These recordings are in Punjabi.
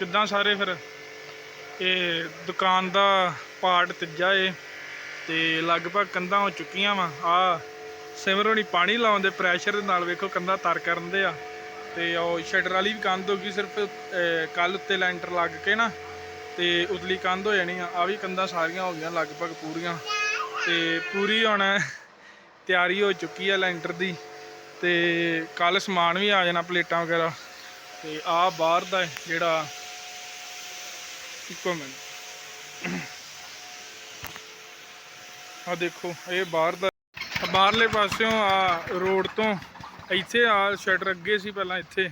ਕਿੱਦਾਂ ਸਾਰੇ ਫਿਰ? ਇਹ ਦੁਕਾਨ ਦਾ ਪਾਰਟ ਤੀਜਾ ਏ ਤੇ ਲਗਭਗ ਕੰਧਾਂ ਹੋ ਚੁੱਕੀਆਂ ਵਾ। ਆ ਸਿਮਰੋਣੀ ਪਾਣੀ ਲਾਉਣ ਦੇ ਪ੍ਰੈਸ਼ਰ ਦੇ ਨਾਲ ਵੇਖੋ ਕੰਧਾਂ ਤਰ ਕਰਨ ਦੇ ਆ। ਤੇ ਉਹ ਸ਼ਟਰ ਵਾਲੀ ਵੀ ਕੰਧ ਹੋ ਗਈ ਸਿਰਫ ਕੱਲ ਉੱਤੇ ਲੈਂਟਰ ਲੱਗ ਕੇ ਨਾ। ਤੇ ਉਤਲੀ ਕੰਧ ਹੋ ਜਾਣੀ ਆ। ਆ ਵੀ ਕੰਧਾਂ ਸਾਰੀਆਂ ਹੋ ਗਈਆਂ ਲਗਭਗ ਪੂਰੀਆਂ। ਤੇ ਪੂਰੀ ਹੁਣ ਤਿਆਰੀ ਹੋ ਚੁੱਕੀ ਆ ਲੈਂਟਰ ਦੀ। ਤੇ ਕੱਲ ਸਮਾਨ ਵੀ ਆ ਜਾਣਾ, ਪਲੇਟਾਂ ਵਗੈਰਾ। ਤੇ ਆ ਬਾਹਰ ਦਾ ਜਿਹੜਾ ਇੱਕੋ ਮਿੰਟ ਆ ਦੇਖੋ, ਇਹ ਬਾਹਰ ਦਾ ਬਾਹਰਲੇ ਪਾਸਿਓਂ ਆ ਰੋਡ ਤੋਂ ਇੱਥੇ ਆ ਸ਼ਟਰ ਅੱਗੇ ਸੀ ਪਹਿਲਾਂ ਇੱਥੇ।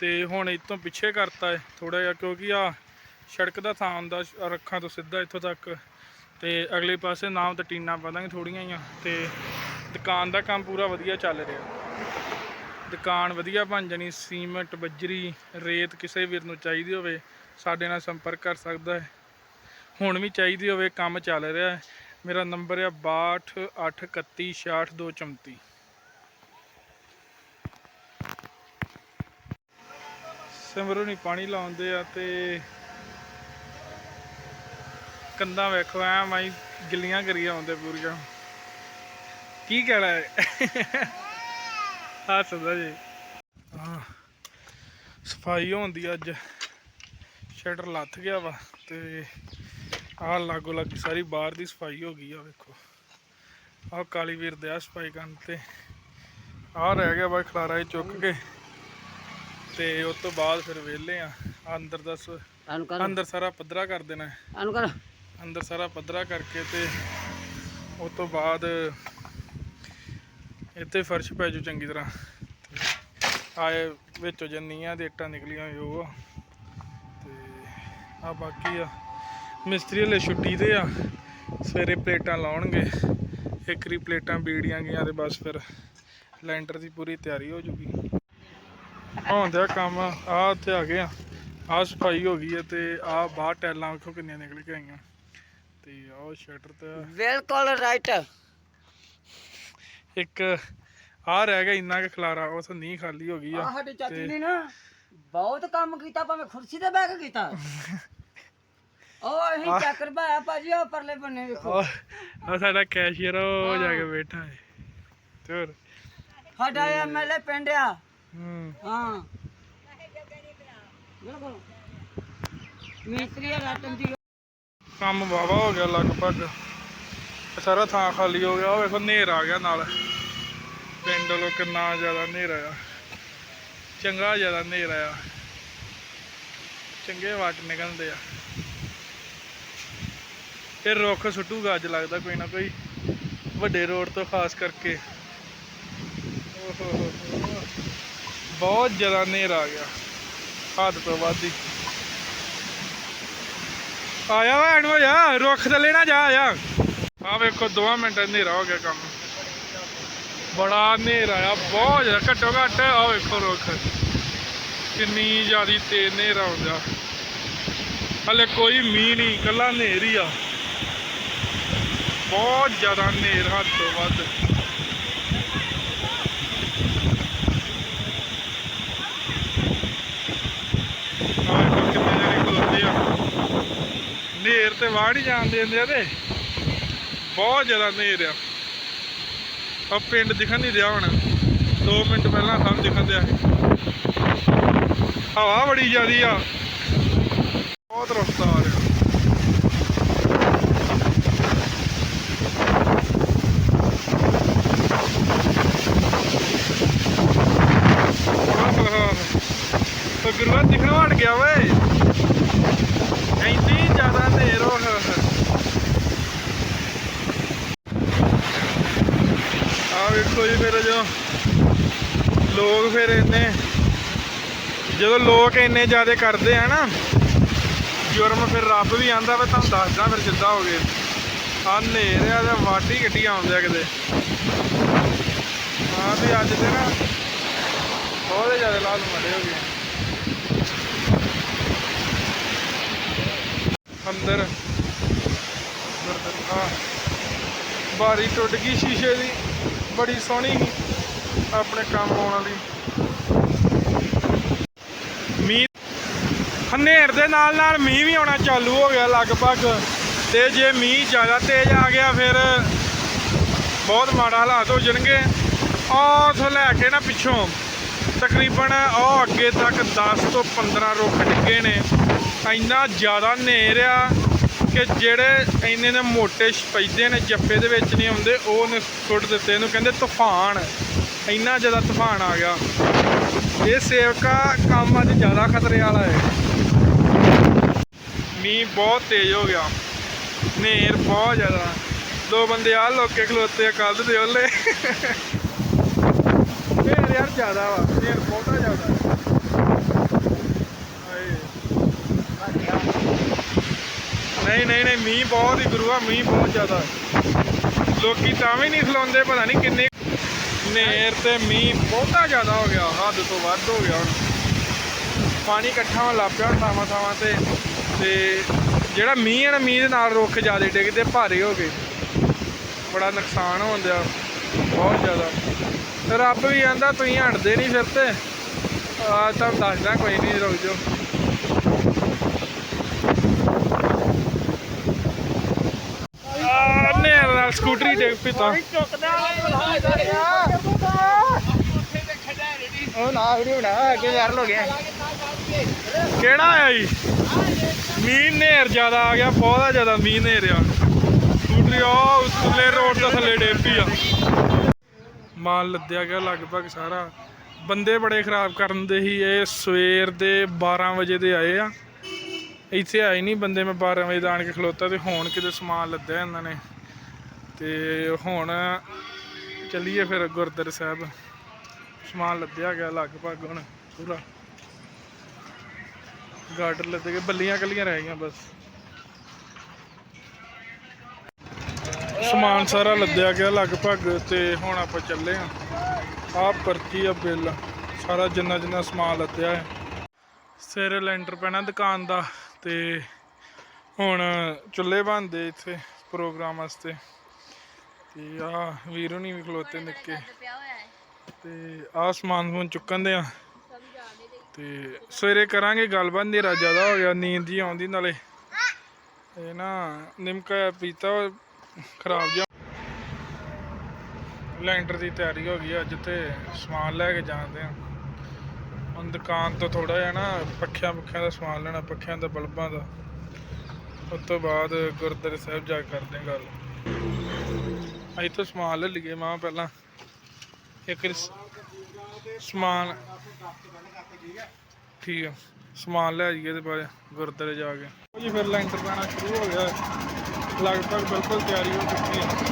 ਤੇ ਹੁਣ ਇਤੋਂ ਪਿੱਛੇ ਕਰਤਾ ਹੈ ਥੋੜਾ ਜਿਹਾ, ਕਿਉਂਕਿ ਆ ਸੜਕ ਦਾ ਥਾਂ ਹੁੰਦਾ ਰੱਖਾਂ ਤੋਂ ਸਿੱਧਾ ਇੱਥੋਂ ਤੱਕ। ਤੇ ਅਗਲੇ ਪਾਸੇ ਨਾਮ ਤੇ ਟੀਨਾ ਪਾਦਾਂਗੇ ਥੋੜੀਆਂ ਹੀ ਆ ਤੇ ਦੁਕਾਨ ਦਾ ਕੰਮ ਪੂਰਾ ਵਧੀਆ ਚੱਲ ਰਿਹਾ। ਦੁਕਾਨ ਵਧੀਆ ਬਣ ਜਾਣੀ, ਸੀਮੈਂਟ, ਬੱਜਰੀ, ਰੇਤ ਕਿਸੇ ਵੀਰ ਨੂੰ ਚਾਹੀਦੀ ਹੋਵੇ। ਸਾਡੇ ਨਾਲ ਸੰਪਰਕ ਕਰ ਸਕਦਾ ਹੈ। ਹੁਣ ਵੀ ਚਾਹੀਦੀ ਹੋਵੇ ਕੰਮ ਚੱਲ ਰਿਹਾ ਹੈ। ਮੇਰਾ ਨੰਬਰ ਹੈ 6281366234 ਸਿਮਰੋਂ ਨਹੀਂ ਪਾਣੀ ਲਾਉਂਦੇ ਆ ਤੇ ਕੰਧਾਂ ਵੇਖੋ, ਐ ਮਾਈ ਗਿੱਲੀਆਂ ਕਰੀ ਆਉਂਦੇ ਪੂਰੀਆਂ। ਕੀ ਕਹਿਣਾ ਹੈ? ਹੱਸਦਾ ਜੀ। ਹਾਂ ਸਫ਼ਾਈ ਹੁੰਦੀ ਅੱਜ। ਸ਼ਟਰ ਲੱਥ ਗਿਆ ਵਾ ਤੇ ਆਹ ਲਾਗੋ ਲੱਗ ਸਾਰੀ ਬਾਹਰ ਦੀ ਸਫ਼ਾਈ ਹੋ ਗਈ ਆ ਵੇਖੋ। ਆਹ ਕਾਲੀ ਵੀਰ ਦੇ ਆ ਸਫ਼ਾਈ ਕਰਨ ਤੇ। ਆਹ ਰਹਿ ਗਿਆ ਵਾ ਖਲਾਰਾ ਇਹ ਚੁੱਕ ਕੇ। ਤੇ ਉਸ ਤੋਂ ਬਾਅਦ ਫਿਰ ਵਿਹਲੇ ਆ। ਅੰਦਰ ਕਰ। ਅੰਦਰ ਸਾਰਾ ਪੱਧਰਾ ਕਰ ਦੇਣਾ। ਅਨੂ ਕਰ। ਅੰਦਰ ਸਾਰਾ ਪੱਧਰਾ ਕਰਕੇ ਤੇ ਉਸ ਤੋਂ ਬਾਅਦ ਇੱਥੇ ਫਰਸ਼ ਪੈ ਜੂ ਚੰਗੀ ਤਰ੍ਹਾਂ। ਆਏ ਵਿੱਚੋਂ ਜੰਨੀਆਂ ਦੇ ਇੱਟਾਂ ਨਿਕਲੀਆਂ ਉਹ। ਆ। ਬਾਕੀ ਆ। ਮਿਸਤਰੀ ਹਲੇ ਛੁੱਟੀ ਤੇ ਆ। ਸਵੇਰੇ ਪਲੇਟਾਂ ਲਾਉਣਗੇ। ਇੱਕ ਰੀ ਪਲੇਟਾਂ ਬੀੜੀਆਂ ਗਈਆਂ ਤੇ ਬਸ ਫਿਰ ਲੈਂਟਰ ਦੀ ਪੂਰੀ ਤਿਆਰੀ ਹੋ ਜੂਗੀ। ਹੁੰਦਿਆ ਕੰਮ। ਆ ਉੱਥੇ ਆ ਗਏ ਆ। ਆ ਸਫ਼ਾਈ ਹੋ ਗਈ ਹੈ ਤੇ ਆ ਬਾਹਰ ਟੈਲਾਂ ਵੇਖੋ ਕਿੰਨੀਆਂ ਨਿਕਲ ਕੇ ਆਈਆਂ। ਤੇ ਆਹ ਸ਼ਟਰ ਤੇ ਬਿਲਕੁਲ ਰਾਈਟ ਇੱਕ ਆ ਰਹਿ ਗਿਆ ਇੰਨਾ ਕਿ ਖਲਾਰਾ ਉਸ ਨੀ ਖਾਲੀ ਹੋ ਗਈ ਆ। ਸਾਡੀ ਚਾਚੀ ਨੇ ਨਾ ਬਹੁਤ ਕੰਮ ਕੀਤਾ ਭਾਵੇਂ ਕੁਰਸੀ ਤੇ ਬਹਿ ਕੇ ਕੀਤਾ। ਉਹ ਅਸੀਂ ਚੱਕਰ ਭਾਇਆ ਭਾਜੀ ਉਹ ਪਰਲੇ ਬੰਨੇ ਵੇਖੋ। ਆ ਸਾਡਾ ਕੈਸ਼ੀਅਰ ਉਹ ਜਾ ਕੇ ਬੈਠਾ ਹੈ। ਤੇ ਹੋਰ ਸਾਡਾ ਐਮਐਲਏ ਪਿੰਡ ਆ। ਹੂੰ। ਹਾਂ। ਬਿਲਕੁਲ। ਮਿਸਤਰੀ ਆ ਰਤਨ ਦੀ। ਕੰਮ ਵਾਵਾ ਹੋ ਗਿਆ ਲਗਭਗ। ਸਾਰਾ ਥਾਂ ਖਾਲੀ ਹੋ ਗਿਆ। ਉਹ ਵੇਖੋ ਹਨੇਰ ਆ ਗਿਆ ਨਾਲ। ਪਿੰਡ ਵੱਲੋਂ ਕਿੰਨਾ ਜ਼ਿਆਦਾ ਹਨੇਰ ਆ। ਚੰਗਾ ਜ਼ਿਆਦਾ ਹਨੇਰ ਆ। ਚੰਗੇ ਵਾਟ ਨਿਕਲਦੇ ਆ। ਇਹ ਰੁੱਖ ਸੁੱਟੂਗਾ ਅੱਜ ਲੱਗਦਾ ਕੋਈ ਨਾ ਕੋਈ ਵੱਡੇ ਰੋਡ ਤੋਂ, ਖਾਸ ਕਰਕੇ। ਬਹੁਤ ਜ਼ਿਆਦਾ ਹਨੇਰ ਆ ਗਿਆ। ਹੱਦ ਤੋਂ ਵੱਧ ਹੀ। ਆਇਆ ਵਾ ਹੋ ਜਾ। ਰੁੱਖ ਥੱਲੇ ਨਾ ਜਾ, ਆ ਆ ਵੇਖੋ 2 ਮਿੰਟ ਹਨੇਰਾ ਹੋ ਗਿਆ ਕੰਮ। ਬੜਾ ਹਨੇਰਾ ਆਇਆ ਬਹੁਤ ਜ਼ਿਆਦਾ। ਘੱਟੋ ਘੱਟ ਆ ਵੇਖੋ ਰੁੱਖ। ਕਿੰਨੀ ਜ਼ਿਆਦੀ ਤੇਜ਼ ਹਨੇਰਾ ਆਉਂਦਾ। ਹਲੇ ਕੋਈ ਮੀਂਹ ਨਹੀਂ, ਕੱਲਾ ਹਨੇਰ ਹੀ ਆ। ਬਹੁਤ ਜ਼ਿਆਦਾ ਹਨੇਰ ਹੱਦ ਤੋਂ ਵੱਧ। ਆ। ਨੇਰ ਤੇ ਵਾੜ ਹੀ ਜਾਣ ਦਿੰਦੇ ਆ ਤੇ ਬਹੁਤ ਜ਼ਿਆਦਾ ਨੇਰ ਆ। ਆ ਪਿੰਡ ਦਿਖਣ ਨਹੀਂ ਰਿਹਾ ਹੁਣ। 2 ਮਿੰਟ ਪਹਿਲਾਂ ਸਭ ਦਿਖਣ ਦਿਆ ਸੀ। ਹਵਾ ਬੜੀ ਜ਼ਿਆਦੀ ਆ। ਬਹੁਤ ਰਫਤਾਰ ਆ ਉਹ ਗੁਰੂਆ ਦਿਖਣਾ ਹਟ ਗਿਆ ਓਏ। ਇੰਨੀ ਜ਼ਿਆਦਾ ਹਨੇਰ ਹੋ ਆ ਵੇਖੋ ਜੀ ਫਿਰ ਜੋ ਲੋਕ ਫਿਰ ਇੰਨੇ, ਜਦੋਂ ਲੋਕ ਇੰਨੇ ਜ਼ਿਆਦਾ ਕਰਦੇ ਆ ਨਾ, ਜੁਰਮ ਫਿਰ ਰੱਬ ਵੀ ਆਂਦਾ ਵਾ, ਤੁਹਾਨੂੰ ਦੱਸਦਾ ਫਿਰ ਜਿੱਦਾਂ ਹੋ ਗਏ। ਆ ਹਨੇਰ ਆ ਤੇ ਵਾਢੀ ਗੱਡੀ ਆਉਂਦੇ ਆ ਕਿਤੇ। ਹਾਂ ਵੀ ਅੱਜ ਤੇ ਨਾ ਬਹੁਤ ਜ਼ਿਆਦਾ ਲਾਲ ਮੜੇ ਹੋ ਗਏ। ਅੰਦਰ। ਆ, ਬਾਰੀ ਟੁੱਟ ਗਈ ਸ਼ੀਸ਼ੇ ਦੀ। ਬੜੀ ਸੋਹਣੀ ਆਪਣੇ ਕੰਮ ਆਉਣ ਵਾਲੀ। ਮੀਂਹ ਹਨੇਰ ਦੇ ਨਾਲ ਨਾਲ ਮੀਂਹ ਵੀ ਆਉਣਾ ਚਾਲੂ ਹੋ ਗਿਆ ਲਗਭਗ। ਤੇ ਜੇ ਮੀਂਹ ਜ਼ਿਆਦਾ ਤੇਜ਼ ਆ ਗਿਆ ਫਿਰ ਬਹੁਤ ਮਾੜਾ ਹਾਲਾਤ ਹੋ ਜਾਣਗੇ। ਆਹ ਉੱਥੋਂ ਲੈ ਕੇ ਨਾ ਪਿੱਛੋਂ ਤਕਰੀਬਨ ਉਹ ਅੱਗੇ ਤੱਕ 10 ਤੋਂ 15 ਰੁੱਖ ਡਿੱਗੇ ਨੇ। ਇੰਨਾ ਜ਼ਿਆਦਾ ਹਨੇਰ ਆ ਕਿ ਜਿਹੜੇ ਇੰਨੇ ਨੇ ਮੋਟੇ ਸਪੈਦੇ ਨੇ, ਜੱਫੇ ਦੇ ਵਿੱਚ ਨਹੀਂ ਆਉਂਦੇ, ਉਹ ਨੇ ਸੁੱਟ ਦਿੱਤੇ ਇਹਨੂੰ, ਕਹਿੰਦੇ ਤੂਫਾਨ, ਇੰਨਾ ਜ਼ਿਆਦਾ ਤੂਫਾਨ ਆ ਗਿਆ। ਇਹ ਸੇਵਕਾ ਕੰਮ ਅੱਜ ਜ਼ਿਆਦਾ ਖਤਰੇ ਵਾਲਾ ਹੈ। ਮੀਂਹ ਬਹੁਤ ਤੇਜ਼ ਹੋ ਗਿਆ। ਹਨੇਰ ਬਹੁਤ ਜ਼ਿਆਦਾ। ਦੋ ਬੰਦੇ ਆ ਲੋਕੇ ਖਲੋਤੇ ਆ ਕੱਲ ਦੇ ਉਹਲੇ ਹਨੇਰ ਯਾਰ ਜ਼ਿਆਦਾ ਵਾ ਹਨੇਰ ਬਹੁਤਾ ਜ਼ਿਆਦਾ। ਨਹੀਂ ਨਹੀਂ ਨਹੀਂ, ਮੀਂਹ ਬਹੁਤ ਹੀ ਗੁਰੂਆ, ਮੀਂਹ ਬਹੁਤ ਜ਼ਿਆਦਾ। ਲੋਕੀ ਤਾਂ ਵੀ ਨਹੀਂ ਖਲੋਂਦੇ, ਪਤਾ ਨਹੀਂ ਕਿੰਨੇ ਹਨੇਰ ਤੇ ਮੀਂਹ ਬਹੁਤਾ ਜ਼ਿਆਦਾ ਹੋ ਗਿਆ, ਹੱਦ ਤੋਂ ਵੱਧ ਹੋ ਗਿਆ ਹੁਣ। ਪਾਣੀ ਇਕੱਠਾ ਹੋਣ ਲੱਗ ਪਿਆ ਥਾਵਾਂ ਥਾਵਾਂ ਤੇ। ਤੇ ਜਿਹੜਾ ਮੀਂਹ ਹੈ ਨਾ, ਮੀਂਹ ਦੇ ਨਾਲ ਰੁੱਖ ਜ਼ਿਆਦਾ ਡਿੱਗਦੇ, ਭਾਰੇ ਹੋ ਗਏ। ਬੜਾ ਨੁਕਸਾਨ ਹੁੰਦਾ ਬਹੁਤ ਜ਼ਿਆਦਾ। ਤੇ ਰੱਬ ਵੀ ਕਹਿੰਦਾ ਤੁਸੀਂ ਹਟਦੇ ਨਹੀਂ ਫਿਰ ਤੇ। ਆ ਤੁਹਾਨੂੰ ਦੱਸਦਾ ਕੋਈ ਨਹੀਂ, ਰੁਕ ਜਾਓ ਆ ਨੇਰ ਨਾਲ ਸਕੂਟਰੀ ਡਿੱਗ ਪਈ ਤਾਂ। ਉਹ ਨਾ ਵੀਡੀਓ ਬਣਾ ਅੱਗੇ ਵਾਇਰਲ ਹੋ ਗਿਆ। ਕਿਹੜਾ ਆਇਆ ਜੀ? ਮੀਂਹ ਨੇਰ ਜ਼ਿਆਦਾ ਆ ਗਿਆ ਬਹੁਤਾ ਜ਼ਿਆਦਾ ਮੀਂਹ ਨੇਰ ਆ। ਸਕੂਟਰੀ ਉਹ ਥੱਲੇ ਰੋਡ ਤੋਂ ਥੱਲੇ ਡੇਪੀ ਆ। ਮਾਲ ਲੱਦਿਆ ਗਿਆ ਲਗਭਗ ਸਾਰਾ। ਬੰਦੇ ਬੜੇ ਖਰਾਬ ਕਰਨ ਦੇ ਹੀ ਇਹ ਸਵੇਰ ਦੇ 12 ਵਜੇ ਦੇ ਆਏ ਆ। ਇੱਥੇ ਆਏ ਨਹੀਂ ਬੰਦੇ ਮੈਂ 12 ਵਜੇ ਦਾ ਆਣ ਕੇ ਖਲੋਤਾ ਤੇ ਹੁਣ ਕਿਤੇ ਸਮਾਨ ਲੱਦਿਆ ਇਹਨਾਂ ਨੇ। ਤੇ ਹੁਣ ਚੱਲੀਏ ਫਿਰ ਗੁਰਦੁਆਰਾ ਸਾਹਿਬ। ਸਮਾਨ ਲੱਦਿਆ ਗਿਆ ਲਗਭਗ ਹੁਣ ਪੂਰਾ। ਗਾਰਡਰ ਲੱਦੇ ਗਏ, ਬੱਲੀਆਂ ਕੱਲੀਆਂ ਰਹਿ ਗਈਆਂ ਬਸ। ਸਮਾਨ ਸਾਰਾ ਲੱਦਿਆ ਗਿਆ ਲਗਭਗ ਤੇ ਹੁਣ ਆਪਾਂ ਚੱਲੇ ਆ। ਆਹ ਪਰਚੀ ਆ ਬਿੱਲ, ਸਾਰਾ ਜਿੰਨਾ ਜਿੰਨਾ ਸਮਾਨ ਲੱਦਿਆ ਹੈ। ਸਿਰ ਲੈਂਟਰ ਪੈਣਾ ਦੁਕਾਨ ਦਾ ਤੇ ਹੁਣ ਚੁੱਲ੍ਹੇ ਬਣਦੇ ਇੱਥੇ ਪ੍ਰੋਗਰਾਮ ਵਾਸਤੇ। ਤੇ ਆ ਵੀਰੋ ਨਹੀਂ ਵੀ ਖਲੋਤੇ ਨਿੱਕੇ। ਤੇ ਆਹ ਸਮਾਨ ਸਮੂਨ ਚੁੱਕਣ ਦੇ ਆ ਤੇ ਸਵੇਰੇ ਕਰਾਂਗੇ ਗੱਲਬਾਤ ਹਨੇਰਾ ਜ਼ਿਆਦਾ ਹੋ ਗਿਆ ਨੀਂਦ ਜੀ ਆਉਂਦੀ ਨਾਲੇ। ਇਹ ਨਾ ਨਿਮਕਾ ਪੀਤਾ ਖਰਾਬ ਜਿਹਾ। ਲੈਂਟਰ ਦੀ ਤਿਆਰੀ ਹੋ ਗਈ ਅੱਜ ਤੇ ਸਮਾਨ ਲੈ ਕੇ ਜਾਂਦੇ ਆ ਹੁਣ ਦੁਕਾਨ ਤੋਂ ਥੋੜਾ ਜਿਹਾ ਨਾ ਪੱਖਿਆਂ ਪੁੱਖਿਆਂ ਦਾ ਸਮਾਨ ਲੈਣਾ ਪੱਖਿਆਂ ਦਾ ਬਲਬਾਂ ਦਾ। ਉਸ ਤੋਂ ਬਾਅਦ ਗੁਰਦੁਆਰੇ ਸਾਹਿਬ ਜਾ ਕੇ ਕਰਦੇ ਆ ਗੱਲ। ਅਸੀਂ ਤੋਂ ਸਮਾਨ ਲੈ ਲਈਏ, ਮਾਂ ਪਹਿਲਾਂ ਇੱਕ ਸਮਾਨ ਠੀਕ ਆ, ਸਮਾਨ ਲੈ ਜਾਈਏ ਤੇ ਬਾਅਦ ਗੁਰਦੁਆਰੇ ਜਾ ਕੇ। ਉਹ ਜੀ, ਫਿਰ ਲੈਂਟਰ ਪੈਣਾ ਸ਼ੁਰੂ ਹੋ ਗਿਆ। ਲਗਭਗ ਬਿਲਕੁਲ ਤਿਆਰੀ ਹੋ ਚੁੱਕੀ ਹੈ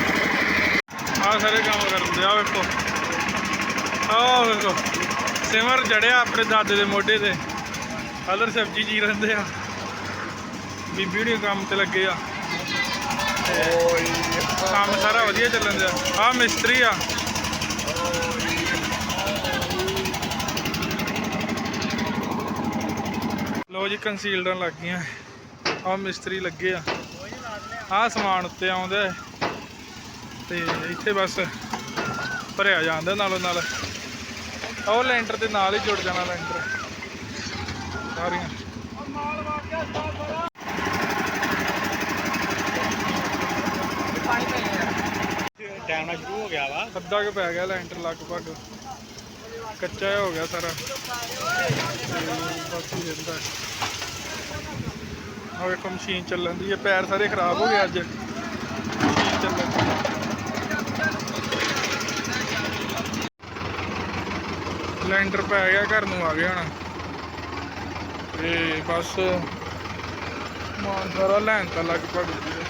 ਆ ਸਾਰੇ ਕੰਮ ਕਰਦੇ ਆ ਵੇਖੋ ਆ ਵੇਖੋ ਸਿਮਰ ਜੜਿਆ ਆਪਣੇ ਦਾਦੇ ਦੇ ਮੋਢੇ ਤੇ। ਅਦਰ ਸਬਜੀ ਜੀ ਰਹਿੰਦੇ ਆ। ਬੀਬੀ ਹੁਣੀ ਕੰਮ ਤੇ ਲੱਗੇ ਆ। ਕੰਮ ਸਾਰਾ ਵਧੀਆ ਚੱਲਣ ਦਿਆ। ਆ ਮਿਸਤਰੀ ਆ। ਲੋ ਜੀ ਕੰਸੀਲਡਾਂ ਲੱਗ ਗਈਆਂ। ਆ ਮਿਸਤਰੀ ਲੱਗੇ ਆ। ਆ ਸਮਾਨ ਉੱਤੇ ਆਉਂਦਾ ਹੈ। ਤੇ ਇੱਥੇ ਬਸ ਭਰਿਆ ਜਾਂਦਾ ਨਾਲੋਂ ਨਾਲ। ਉਹ ਲੈਂਟਰ ਦੇ ਨਾਲ ਹੀ ਜੁੜ ਜਾਣਾ ਲੈਂਟਰ। ਸਾਰੀਆਂ। ਟਾਈਮ ਨਾਲ ਸ਼ੁਰੂ ਹੋ ਗਿਆ ਵਾ। ਅੱਧਾ ਕੁ ਪੈ ਗਿਆ ਲੈਂਟਰ ਲਗਭਗ। ਕੱਚਾ ਹੀ ਗਿਆ ਸਾਰਾ। ਬਾਕੀ ਰਹਿੰਦਾ। ਆ ਵੇਖੋ ਮਸ਼ੀਨ ਚੱਲਣ ਦੀ ਹੈ ਪੈਰ ਸਾਰੇ ਖਰਾਬ ਹੋ ਗਏ ਅੱਜ। ਮਸ਼ੀਨ ਚੱਲਣ ਦੀ। ਲੈਂਟਰ ਪੈ ਗਿਆ, ਘਰ ਨੂੰ ਆ ਗਿਆ ਹੁਣ। ਤੇ ਬਸ ਮਾਨ ਸਾਰਾ ਲੈਣ ਤਾਂ ਲਗਭਗ ਵਧੀਆ।